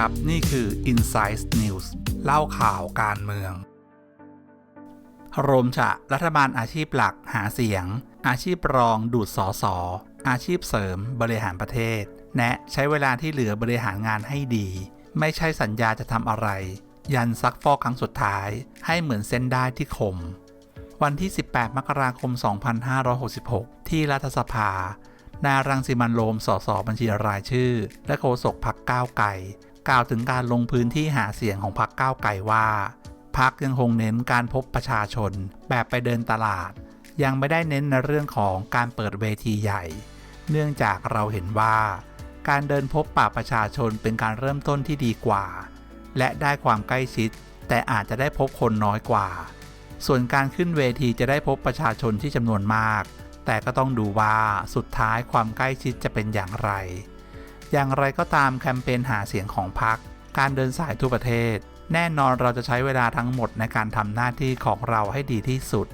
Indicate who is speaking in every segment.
Speaker 1: ครับ นี่คือ Insight News เล่าข่าวการเมือง โรมจะรัฐบาลอาชีพหลักหาเสียง อาชีพรองดูดสอสออาชีพเสริมบริหารประเทศแนะใช้เวลาที่เหลือบริหารงานให้ดี ไม่ใช่สัญญาจะทำอะไร ยันซักฟอกครั้งสุดท้ายให้เหมือนเส้นได้ที่คม วันที่ 18 มกราคม 2566 ที่รัฐสภานารังสิมันโรมสสบัญชีรายชื่อ และโฆษกพักก้าวไก่ กล่าวถึงการลงพื้นที่หาเสียงของพักก้าวไก่ว่าพักยังคงเน้นการพบประชาชนแบบไปเดินตลาด ยังไม่ได้เน้นในเรื่องของการเปิดเวทีใหญ่ เนื่องจากเราเห็นว่า การเดินพบปะประชาชนเป็นการเริ่มต้นที่ดีกว่า และได้ความใกล้ชิด แต่อาจจะได้พบคนน้อยกว่า ส่วนการขึ้นเวทีจะได้พบประชาชนที่จำนวนมาก แต่ก็ต้องดูว่าสุดท้ายความใกล้ชิดจะเป็นอย่างไร อย่างไรก็ตามแคมเปญหาเสียงของพรรคการเดินสายทั่วประเทศ แน่นอนเราจะใช้เวลาทั้งหมดในการทำหน้าที่ของเราให้ดีที่สุด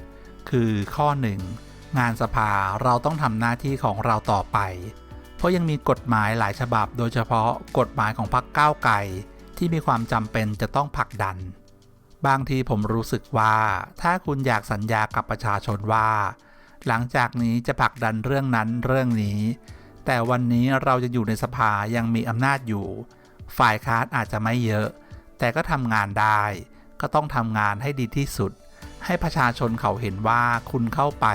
Speaker 1: คือข้อ 1. งานสภาเราต้องทำหน้าที่ของเราต่อไป เพราะยังมีกฎหมายหลายฉบับ โดยเฉพาะกฎหมายของพรรคก้าวไกลที่มีความจำเป็นจะต้องผลักดัน บางทีผมรู้สึกว่า ถ้าคุณอยากสัญญากับประชาชนว่า หลังจากนี้จะผลักดันเรื่องนั้นเรื่องนี้ แต่วันนี้เราจะอยู่ในสภายังมีอำนาจอยู่ ฝ่ายค้านอาจจะไม่เยอะ แต่ก็ทำงานได้ ก็ต้องทำงานให้ดีที่สุด ให้ประชาชนเขาเห็นว่าคุณเข้าไป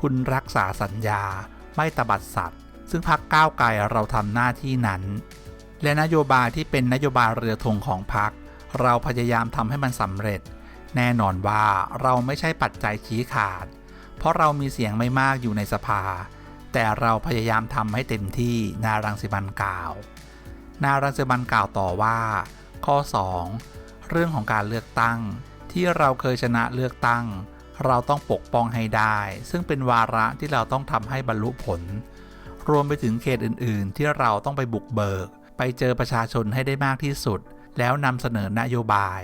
Speaker 1: คุณรักษาสัญญา ไม่ตบัดสัตว์ ซึ่งพักก้าวไกลเราทำหน้าที่นั้น และนโยบายที่เป็นนโยบายเรือธงของพัก เราพยายามทำให้มันสำเร็จ แน่นอนว่าเราไม่ใช่ปัจจัยชี้ขาด เพราะเรามีเสียงไม่มากอยู่ในสภา แต่เราพยายามทำให้เต็มที่นารังสิมันกล่าว นารังสิมันกล่าวต่อว่า ข้อ 2 เรื่องของการเลือกตั้ง ที่เราเคยชนะเลือกตั้ง เราต้องปกป้องให้ได้ ซึ่งเป็นวาระที่เราต้องทำให้บรรลุผล รวมไปถึงเขตอื่น ๆ ที่เราต้องไปบุกเบิก ไปเจอประชาชนให้ได้มากที่สุด แล้วนำเสนอนโยบาย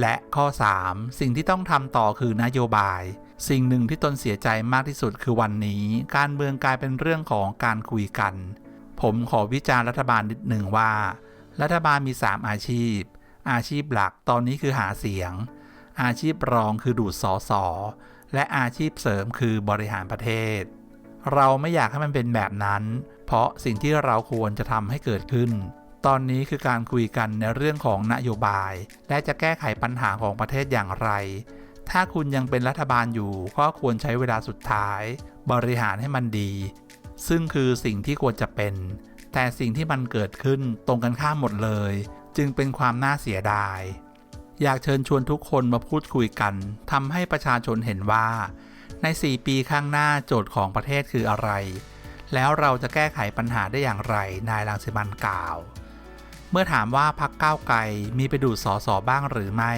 Speaker 1: และข้อ 3 สิ่งที่ต้องทำต่อคือนโยบาย สิ่งหนึ่งที่ตนเสียใจมากที่สุดคือวันนี้ การเมืองกลายเป็นเรื่องของการคุยกัน ผมขอวิจารณ์รัฐบาลนิดหนึ่งว่า รัฐบาลมี 3 อาชีพ อาชีพหลักตอนนี้คือหาเสียง อาชีพรองคือดูดสอสอและอาชีพเสริมคือบริหารประเทศ เราไม่อยากให้มันเป็นแบบนั้น เพราะสิ่งที่เราควรจะทำให้เกิดขึ้น ตอนนี้คือการคุยกันในเรื่องของนโยบาย และจะแก้ไขปัญหาของประเทศอย่างไร ถ้าคุณยังเป็นรัฐบาลอยู่ก็ควรใช้เวลาสุดท้าย บริหารให้มันดี ซึ่งคือสิ่งที่ควรจะเป็น แต่สิ่งที่มันเกิดขึ้นตรงกันข้ามหมดเลย จึงเป็นความน่าเสียดาย อยากเชิญชวนทุกคนมาพูดคุยกันทำให้ประชาชนเห็นว่า ใน 4 ปีข้างหน้าโจทย์ของประเทศคืออะไร แล้วเราจะแก้ไขปัญหาได้อย่างไรนายรังสิมันกล่าว เมื่อถามว่าพักก้าวไกลมีไปดูดสอสอบ้างหรือไม่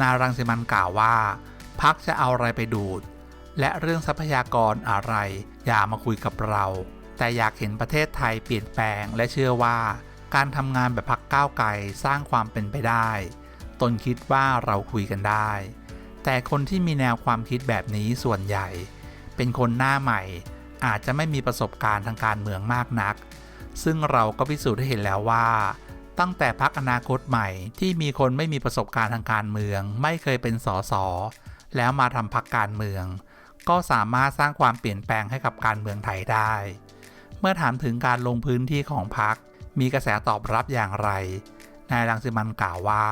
Speaker 1: นารังสิมันกล่าวว่าพักจะเอาอะไรไปดูด และเรื่องทรัพยากรอะไร อย่ามาคุยกับเรา แต่อยากเห็นประเทศไทยเปลี่ยนแปลงและเชื่อว่า การทำงานแบบพักก้าวไกลสร้างความเป็นไปได้ ตนคิดว่าเราคุยกันได้ แต่คนที่มีแนวความคิดแบบนี้ส่วนใหญ่ เป็นคนหน้าใหม่ อาจจะไม่มีประสบการณ์ทางการเมืองมากนัก ซึ่งเราก็พิสูจน์ให้เห็นแล้วว่า ตั้งแต่พักอนาคตใหม่ที่มีคนไม่มีประสบการณ์ทางการเมือง ไม่เคยเป็นสสแล้วมาทำพักการเมือง ก็สามารถสร้างความเปลี่ยนแปลงให้กับการเมืองไทยได้ เมื่อถามถึงการลงพื้นที่ของพักมีกระแสตอบรับอย่างไร นายรังสิมันกล่าวว่า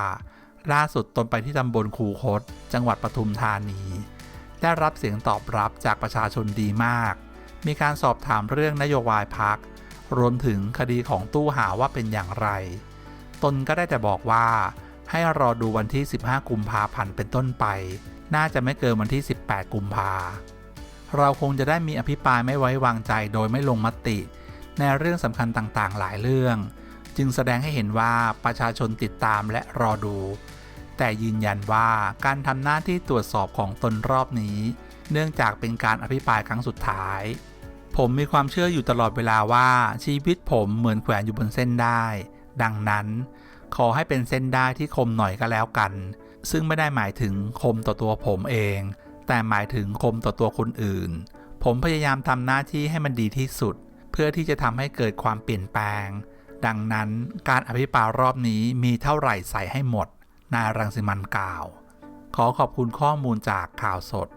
Speaker 1: ล่าสุดตนไปที่ตำบลคูคต จังหวัดปทุมธานี ได้รับเสียงตอบรับจากประชาชนดีมาก มีการสอบถามเรื่องนโยบายพักรวมถึงคดีของตู้หาว่าเป็นอย่างไร ตนก็ได้แต่บอกว่า ให้รอดูวันที่ 15 กุมภาพันธ์เป็นต้นไป น่าจะไม่เกินวันที่ 18 กุมภาเราคงจะได้มีอภิปรายไม่ไว้วางใจโดยไม่ลงมติ ในเรื่องสำคัญต่างๆ หลายเรื่อง จึงแสดงให้เห็นว่าประชาชนติดตามและรอดู แต่ยืนยันว่าการทำหน้าที่ตรวจสอบของตนรอบนี้ เนื่องจากเป็นการอภิปรายครั้งสุดท้ายผมมีความเชื่ออยู่ตลอดเวลาว่าชีวิตผมเหมือนแขวนอยู่บนเส้นได้ ดังนั้น ขอให้เป็นเส้นได้ที่คมหน่อยก็แล้วกัน ซึ่งไม่ได้หมายถึงคมต่อตัวผมเอง แต่หมายถึงคมต่อตัวคนอื่น ผมพยายามทำหน้าที่ให้มันดีที่สุด เพื่อที่จะทำให้เกิดความเปลี่ยนแปลง ดังนั้นการอภิปรายรอบนี้มีเท่าไหร่ใส่ให้หมด นายรังสิมันกล่าว ขอขอบคุณข้อมูลจากข่าวสด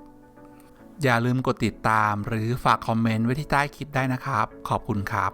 Speaker 1: อย่าลืมกดติดตามหรือฝากคอมเมนต์ไว้ที่ใต้คลิปได้นะครับ ขอบคุณครับ